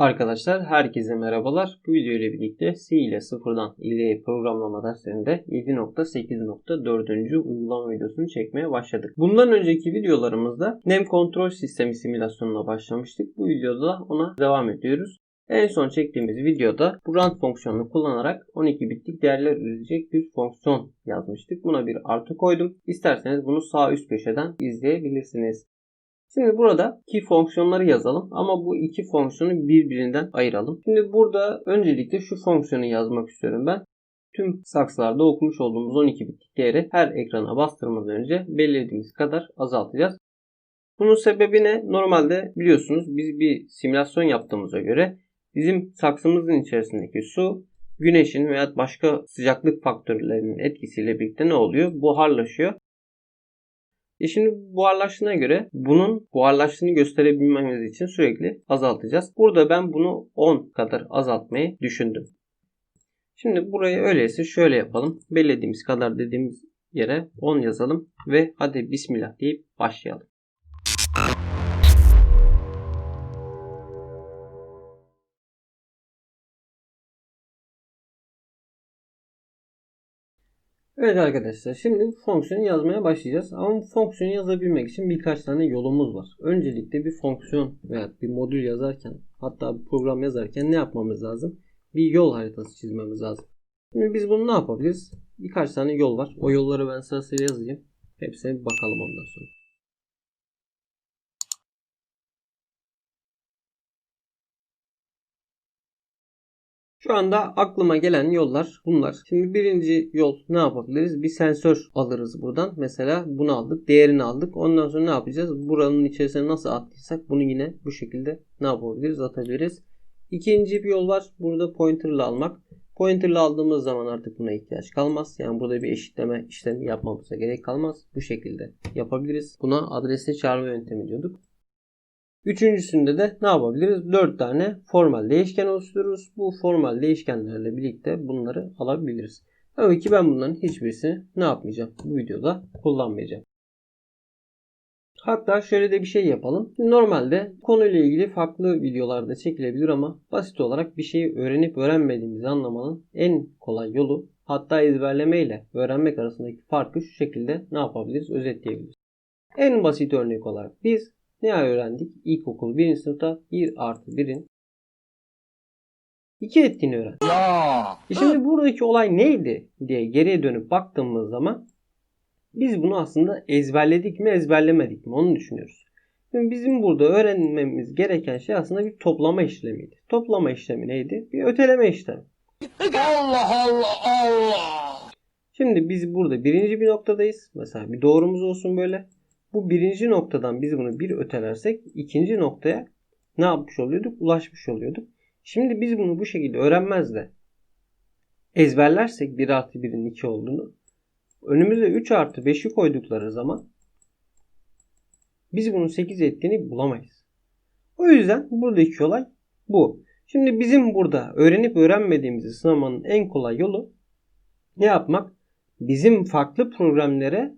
Arkadaşlar herkese merhabalar. Bu video ile birlikte C ile sıfırdan ileri programlama derslerinde 7.8.4. uygulama videosunu çekmeye başladık. Bundan önceki videolarımızda NEM kontrol sistemi simülasyonuna başlamıştık. Bu videoda ona devam ediyoruz. En son çektiğimiz videoda bu rand fonksiyonunu kullanarak 12 bitlik değerler üretecek bir fonksiyon yazmıştık. Buna bir artı koydum. İsterseniz bunu sağ üst köşeden izleyebilirsiniz. Şimdi burada iki fonksiyonları yazalım ama bu iki fonksiyonu birbirinden ayıralım. Şimdi burada öncelikle şu fonksiyonu yazmak istiyorum ben. Tüm saksılarda okumuş olduğumuz 12 bitlik değeri her ekrana bastırmadan önce belirlediğimiz kadar azaltacağız. Bunun sebebi ne? Normalde biliyorsunuz biz bir simülasyon yaptığımıza göre bizim saksımızın içerisindeki su güneşin veya başka sıcaklık faktörlerinin etkisiyle birlikte ne oluyor? Buharlaşıyor e şimdi buharlaştığına göre bunun buharlaştığını gösterebilmemiz için sürekli azaltacağız. Burada ben bunu 10 kadar azaltmayı düşündüm. Şimdi burayı öyleyse şöyle yapalım. Belirlediğimiz kadar dediğimiz yere 10 yazalım ve hadi bismillah deyip başlayalım. Evet arkadaşlar şimdi fonksiyonu yazmaya başlayacağız. Ama fonksiyonu yazabilmek için birkaç tane yolumuz var. Öncelikle bir fonksiyon veya bir modül yazarken hatta bir program yazarken ne yapmamız lazım? Bir yol haritası çizmemiz lazım. Şimdi biz bunu ne yapabiliriz? Birkaç tane yol var. O yolları ben sırasıyla yazayım. Hepsine bir bakalım ondan sonra. Şu anda aklıma gelen yollar bunlar. Şimdi birinci yol ne yapabiliriz? Bir sensör alırız buradan. Mesela bunu aldık. Değerini aldık. Ondan sonra ne yapacağız? Buranın içerisine nasıl attıysak bunu yine bu şekilde ne yapabiliriz? Atabiliriz. İkinci bir yol var. Burada pointer'la almak. Pointer'la aldığımız zaman artık buna ihtiyaç kalmaz. Yani burada bir eşitleme işlemi yapmamıza gerek kalmaz. Bu şekilde yapabiliriz. Buna adrese çağırma yöntemi diyorduk. Üçüncüsünde de ne yapabiliriz? 4 tane formal değişken oluştururuz. Bu formal değişkenlerle birlikte bunları alabiliriz. Tabii ki ben bunların hiçbirisini ne yapmayacağım? Bu videoda kullanmayacağım. Hatta şöyle de bir şey yapalım. Normalde konuyla ilgili farklı videolarda çekilebilir ama basit olarak bir şeyi öğrenip öğrenmediğimizi anlamanın en kolay yolu hatta ezberleme ile öğrenmek arasındaki farkı şu şekilde ne yapabiliriz? Özetleyebiliriz. En basit örnek olarak biz ne öğrendik? İlkokul 1. sınıfta 1 artı 1'in 2 ettiğini öğrendik. Ya. E şimdi buradaki olay neydi diye geriye dönüp baktığımız zaman biz bunu aslında ezberledik mi ezberlemedik mi onu düşünüyoruz. Şimdi bizim burada öğrenmemiz gereken şey aslında bir toplama işlemiydi. Toplama işlemi neydi? Bir öteleme işlemi. Allah Allah Allah. Şimdi biz burada birinci bir noktadayız. Mesela bir doğrumuz olsun böyle. Bu birinci noktadan biz bunu bir ötelersek ikinci noktaya ne yapmış oluyorduk? Ulaşmış oluyorduk. Şimdi biz bunu bu şekilde öğrenmez de ezberlersek 1 artı 1'in 2 olduğunu önümüze 3 artı 5'i koydukları zaman biz bunun 8 ettiğini bulamayız. O yüzden buradaki olay bu. Şimdi bizim burada öğrenip öğrenmediğimizi sınamanın en kolay yolu ne yapmak? Bizim farklı programlara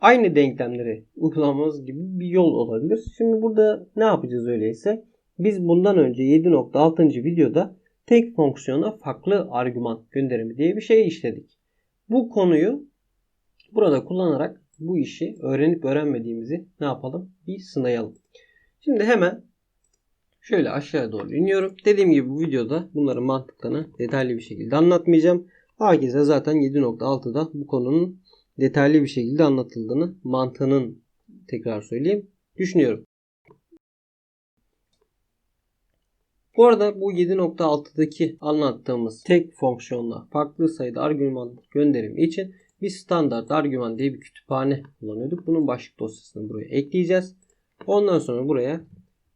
aynı denklemleri uygulamamız gibi bir yol olabilir. Şimdi burada ne yapacağız öyleyse? Biz bundan önce 7.6. videoda tek fonksiyona farklı argüman gönderimi diye bir şey işledik. Bu konuyu burada kullanarak bu işi öğrenip öğrenmediğimizi ne yapalım? Bir sınayalım. Şimdi hemen şöyle aşağıya doğru iniyorum. Dediğim gibi bu videoda bunların mantıklarını detaylı bir şekilde anlatmayacağım. Herkese zaten 7.6'da bu konunun detaylı bir şekilde anlatıldığını mantığının tekrar söyleyeyim düşünüyorum. Bu arada bu 7.6'daki anlattığımız tek fonksiyonla farklı sayıda argüman gönderimi için bir standart argüman diye bir kütüphane kullanıyorduk. Bunun başlık dosyasını buraya ekleyeceğiz. Ondan sonra buraya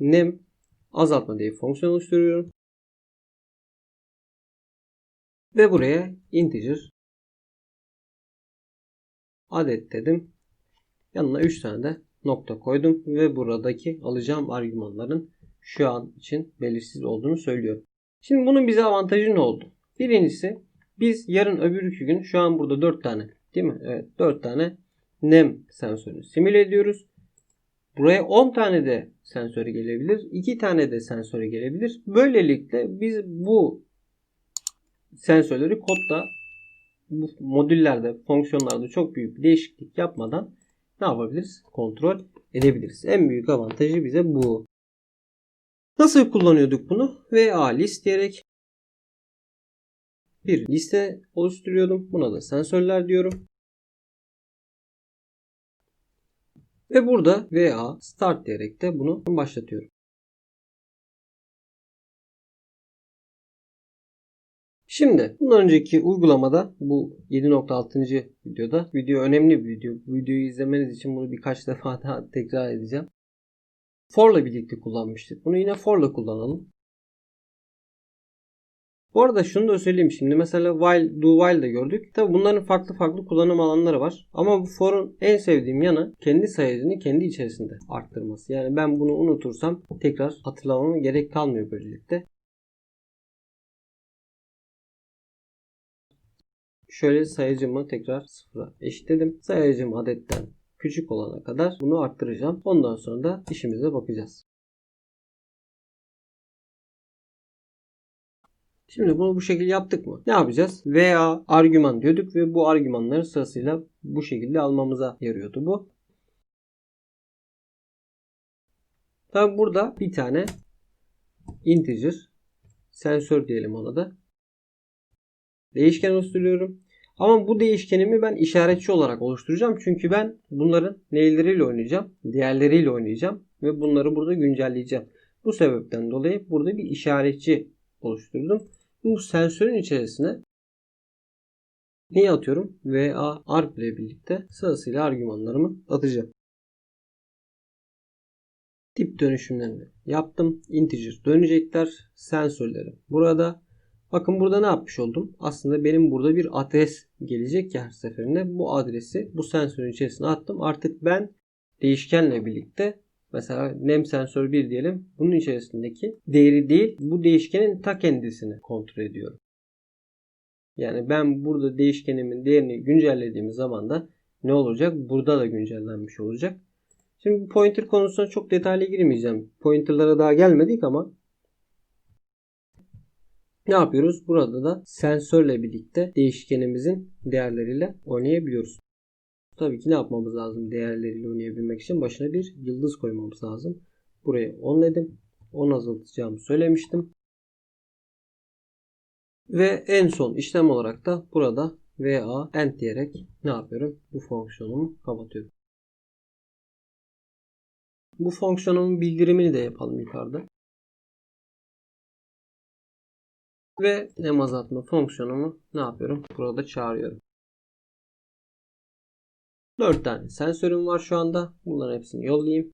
nem azaltma diye bir fonksiyon oluşturuyorum. Ve buraya integer adet dedim. Yanına 3 tane de nokta koydum ve buradaki alacağım argümanların şu an için belirsiz olduğunu söylüyorum. Şimdi bunun bize avantajı ne oldu? Birincisi biz yarın öbür iki gün şu an burada 4 tane değil mi? Evet 4 tane nem sensörünü simüle ediyoruz. Buraya 10 tane de sensörü gelebilir. 2 tane de sensörü gelebilir. Böylelikle biz bu sensörleri kodda bu modüllerde, fonksiyonlarda çok büyük bir değişiklik yapmadan ne yapabiliriz? Kontrol edebiliriz. En büyük avantajı bize bu. Nasıl kullanıyorduk bunu? VA list diyerek bir liste oluşturuyordum. Buna da sensörler diyorum. Ve burada VA start diyerek de bunu başlatıyorum. Şimdi bundan önceki uygulamada bu 7.6. videoda video önemli bir video. Bu videoyu izlemeniz için bunu birkaç defa daha tekrar edeceğim. For'la birlikte kullanmıştık. Bunu yine for'la kullanalım. Bu arada şunu da söyleyeyim şimdi. Mesela while, do while de gördük. Tabi bunların farklı farklı kullanım alanları var. Ama bu for'un en sevdiğim yanı kendi sayacını kendi içerisinde arttırması. Yani ben bunu unutursam tekrar hatırlamama gerek kalmıyor böylelikle. Şöyle sayacımı tekrar sıfıra eşitledim. Sayacım adetten küçük olana kadar bunu arttıracağım. Ondan sonra da işimize bakacağız. Şimdi bunu bu şekilde yaptık mı? Ne yapacağız? VA argüman diyorduk ve bu argümanları sırasıyla bu şekilde almamıza yarıyordu bu. Tabi burada bir tane integer sensör diyelim ona da. Değişken oluşturuyorum. Ama bu değişkenimi ben işaretçi olarak oluşturacağım. Çünkü ben bunların neyleriyle oynayacağım? Diğerleriyle oynayacağım. Ve bunları burada güncelleyeceğim. Bu sebepten dolayı burada bir işaretçi oluşturdum. Bu sensörün içerisine neyi atıyorum? VA arg ile birlikte sırasıyla argümanlarımı atacağım. Tip dönüşümlerini yaptım. Integer dönecekler. Sensörlerim burada. Bakın burada ne yapmış oldum? Aslında benim burada bir adres gelecek ya her seferinde. Bu adresi bu sensörün içerisine attım. Artık ben değişkenle birlikte mesela nem sensör 1 diyelim. Bunun içerisindeki değeri değil bu değişkenin ta kendisini kontrol ediyorum. Yani ben burada değişkenimin değerini güncellediğim zaman da ne olacak? Burada da güncellenmiş olacak. Şimdi pointer konusuna çok detaylı girmeyeceğim. Pointerlara daha gelmedik ama ne yapıyoruz? Burada da sensörle birlikte değişkenimizin değerleriyle oynayabiliyoruz. Tabii ki ne yapmamız lazım değerleriyle oynayabilmek için? Başına bir yıldız koymamız lazım. Buraya 10 dedim. 10 azaltacağımı söylemiştim. Ve en son işlem olarak da burada VA end diyerek ne yapıyorum? Bu fonksiyonumu kapatıyorum. Bu fonksiyonumun bildirimini de yapalım yukarıda. Ve nem azaltma fonksiyonumu ne yapıyorum? Burada çağırıyorum. 4 tane sensörüm var şu anda. Bunların hepsini yollayayım.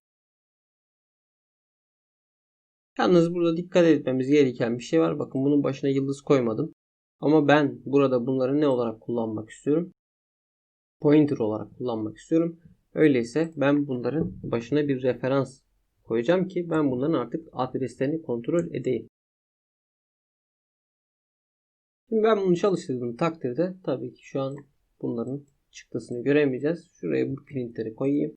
Yalnız burada dikkat etmemiz gereken bir şey var. Bakın bunun başına yıldız koymadım. Ama ben burada bunları ne olarak kullanmak istiyorum? Pointer olarak kullanmak istiyorum. Öyleyse ben bunların başına bir referans koyacağım ki ben bunların artık adreslerini kontrol edeyim. Şimdi ben bunu çalıştırdığım takdirde tabii ki şu an bunların çıktısını göremeyeceğiz. Şuraya bu printleri koyayım.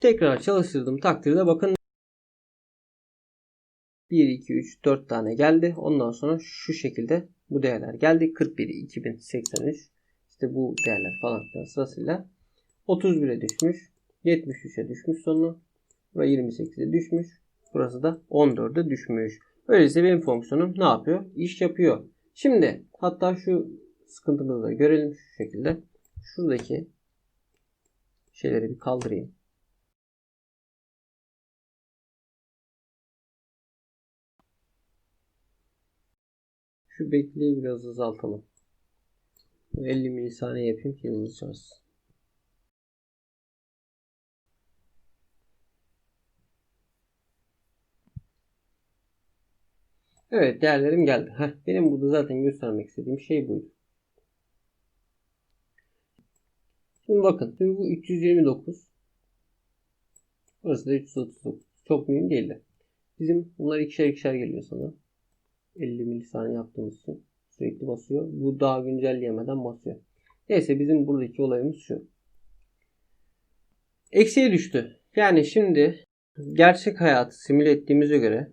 Tekrar çalıştırdığım takdirde bakın 1, 2, 3, 4 tane geldi. Ondan sonra şu şekilde bu değerler geldi. 41, 2083 işte bu değerler falan sırasıyla 31'e düşmüş. 73'e düşmüş sonu. Buraya 28'e düşmüş. Burası da 14'e düşmüş. Öyleyse benim fonksiyonum ne yapıyor? İş yapıyor. Şimdi hatta şu sıkıntımızı da görelim şu şekilde. Şuradaki şeyleri bir kaldırayım. Şu bekleyi biraz azaltalım. 50 milisaniye yapayım ki hızlı çalışsın. Evet değerlerim geldi. Heh, benim burada zaten göstermek istediğim şey buydu. Şimdi bakın. Şimdi bu 329. Burası da 339. Çok mühim değil de. Bizim bunlar ikişer ikişer geliyor sana. 50 milisaniye yaptığımız için sürekli basıyor. Bu daha güncelleyemeden basıyor. Neyse bizim buradaki olayımız şu. Eksiye düştü. Yani şimdi gerçek hayatı simüle ettiğimize göre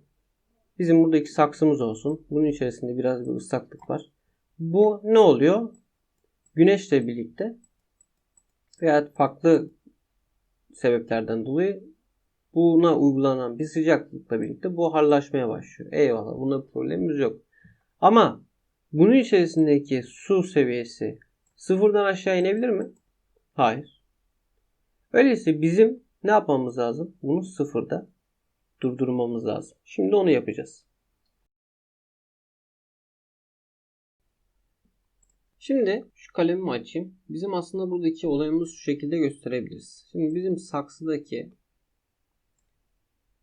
bizim buradaki saksımız olsun. Bunun içerisinde biraz bir ıslaklık var. Bu ne oluyor? Güneşle birlikte veya farklı sebeplerden dolayı buna uygulanan bir sıcaklıkla birlikte buharlaşmaya başlıyor. Eyvallah buna problemimiz yok. Ama bunun içerisindeki su seviyesi sıfırdan aşağı inebilir mi? Hayır. Öyleyse bizim ne yapmamız lazım? Bunu sıfırda durdurmamız lazım. Şimdi onu yapacağız. Şimdi şu kalemimi açayım. Bizim aslında buradaki olayımızı şu şekilde gösterebiliriz. Şimdi bizim saksıdaki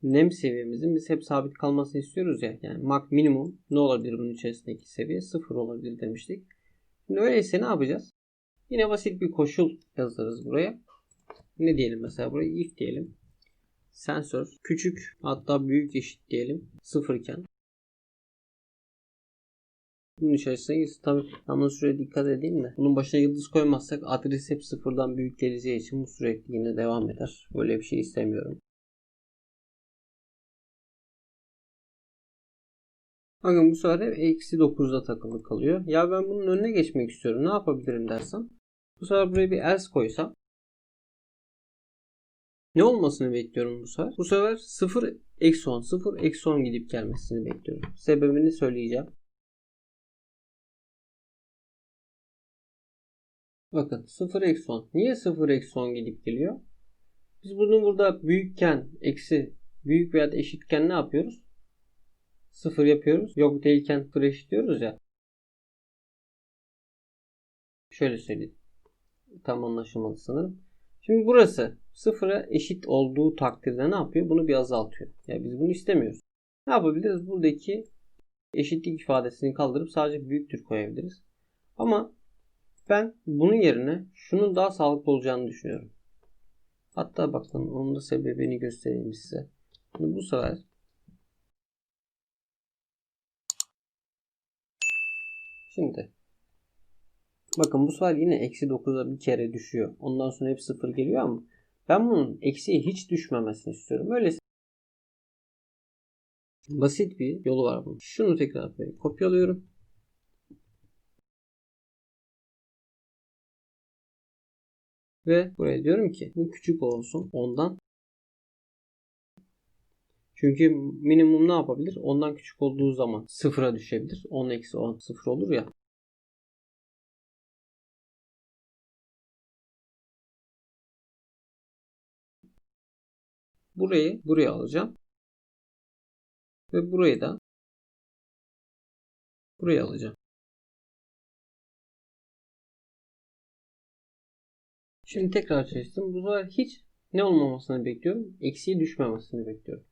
nem seviyemizin biz hep sabit kalmasını istiyoruz ya. Yani mak minimum ne olabilir bunun içerisindeki seviye? Sıfır olabilir demiştik. Şimdi öyleyse ne yapacağız? Yine basit bir koşul yazarız buraya. Ne diyelim mesela buraya if diyelim. Sensör küçük hatta büyük eşit diyelim sıfırken. Bunun içerisine girsin. Tabi yalnız şuraya dikkat edeyim de. Bunun başına yıldız koymazsak adres hep sıfırdan büyük geleceği için bu sürekli yine devam eder. Böyle bir şey istemiyorum. Bakın bu sefer eksi 9'da takılı kalıyor. Ya ben bunun önüne geçmek istiyorum. Ne yapabilirim dersen. Bu sefer buraya bir else koysam. Ne olmasını bekliyorum bu sefer? Bu sefer 0 eksi 10 0 eksi 10 gidip gelmesini bekliyorum. Sebebini söyleyeceğim. Bakın 0 eksi 10. Niye 0 eksi 10 gidip geliyor? Biz bunu burada büyükken eksi büyük veya eşitken ne yapıyoruz? 0 yapıyoruz. Yok değilken 0 eşitliyoruz ya. Şöyle söyleyeyim. Tam anlaşılmadı sanırım. Şimdi burası sıfıra eşit olduğu takdirde ne yapıyor? Bunu bir azaltıyor. Ya yani biz bunu istemiyoruz. Ne yapabiliriz? Buradaki eşitlik ifadesini kaldırıp sadece büyüktür koyabiliriz. Ama ben bunun yerine şunun daha sağlıklı olacağını düşünüyorum. Hatta bakın onun da sebebini göstereyim size. Şimdi bu sefer Şimdi bakın bu sefer yine eksi 9'a bir kere düşüyor. Ondan sonra hep 0 geliyor ama ben bunun eksiye hiç düşmemesini istiyorum. Öyleyse basit bir yolu var bunun. Şunu tekrar kopyalıyorum. Ve buraya diyorum ki bu küçük olsun ondan. Çünkü minimum ne yapabilir? Ondan küçük olduğu zaman sıfıra düşebilir. 10 eksi 10 sıfır olur ya. Burayı buraya alacağım. Ve burayı da buraya alacağım. Şimdi tekrar çalıştım. Bu sefer hiç ne olmamasını bekliyorum? Eksiye düşmemesini bekliyorum.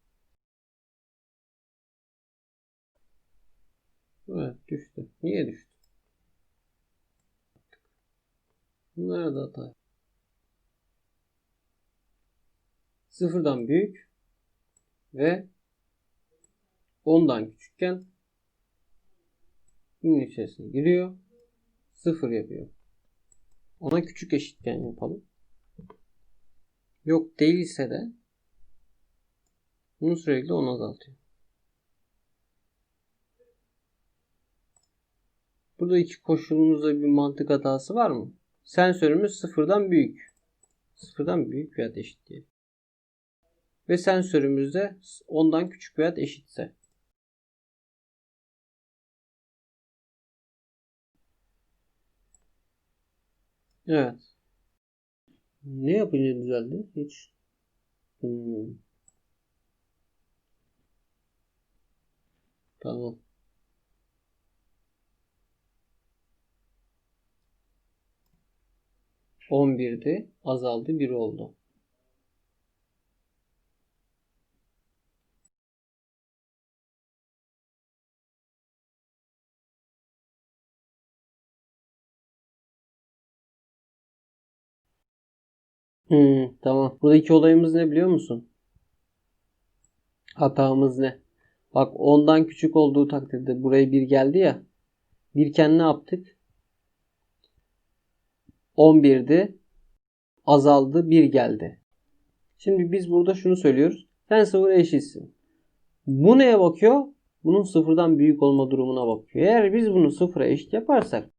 Evet düştü. Niye düştü? Nerede hata? Sıfırdan büyük ve ondan küçükken bunun içerisine giriyor. Sıfır yapıyor. Ona küçük eşitken yapalım. Yok değilse de bunu sürekli 10 azaltıyor. Burada iki koşulumuzda bir mantık hatası var mı? Sensörümüz sıfırdan büyük. Sıfırdan büyük veya eşit diye. Ve sensörümüz de ondan küçük veya eşitse. Evet. Ne yapınca düzeldi? Hiç. Hmm. Tamam. On birdi. Azaldı. Bir oldu. Hmm, tamam. Buradaki olayımız ne biliyor musun? Hatamız ne? Bak ondan küçük olduğu takdirde buraya bir geldi ya. Birken ne yaptık? 11'di. Azaldı 1 geldi. Şimdi biz burada şunu söylüyoruz. Sen sıfıra eşitsin. Bu neye bakıyor? Bunun sıfırdan büyük olma durumuna bakıyor. Eğer biz bunu sıfıra eşit yaparsak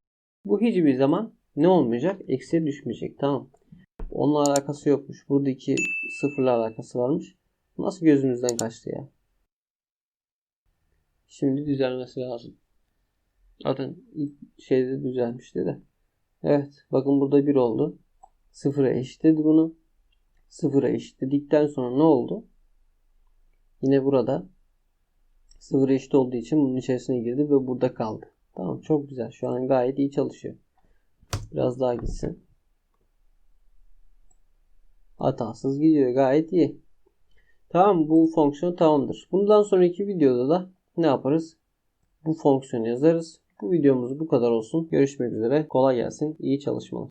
bu hiçbir zaman ne olmayacak? Eksiye düşmeyecek. Tamam. Onunla alakası yokmuş. Buradaki sıfırla alakası varmış. Nasıl gözümüzden kaçtı ya? Şimdi düzelmesi lazım. Zaten ilk şeyde düzelmişti de. Evet. Bakın burada 1 oldu. Sıfıra eşitledi bunu. Sıfıra eşitledikten sonra ne oldu? Yine burada sıfıra eşit olduğu için bunun içerisine girdi ve burada kaldı. Tamam çok güzel. Şu an gayet iyi çalışıyor. Biraz daha gitsin. Hatasız gidiyor. Gayet iyi. Tamam bu fonksiyon tamamdır. Bundan sonraki videoda da ne yaparız? Bu fonksiyonu yazarız. Bu videomuz bu kadar olsun. Görüşmek üzere. Kolay gelsin. İyi çalışmalar.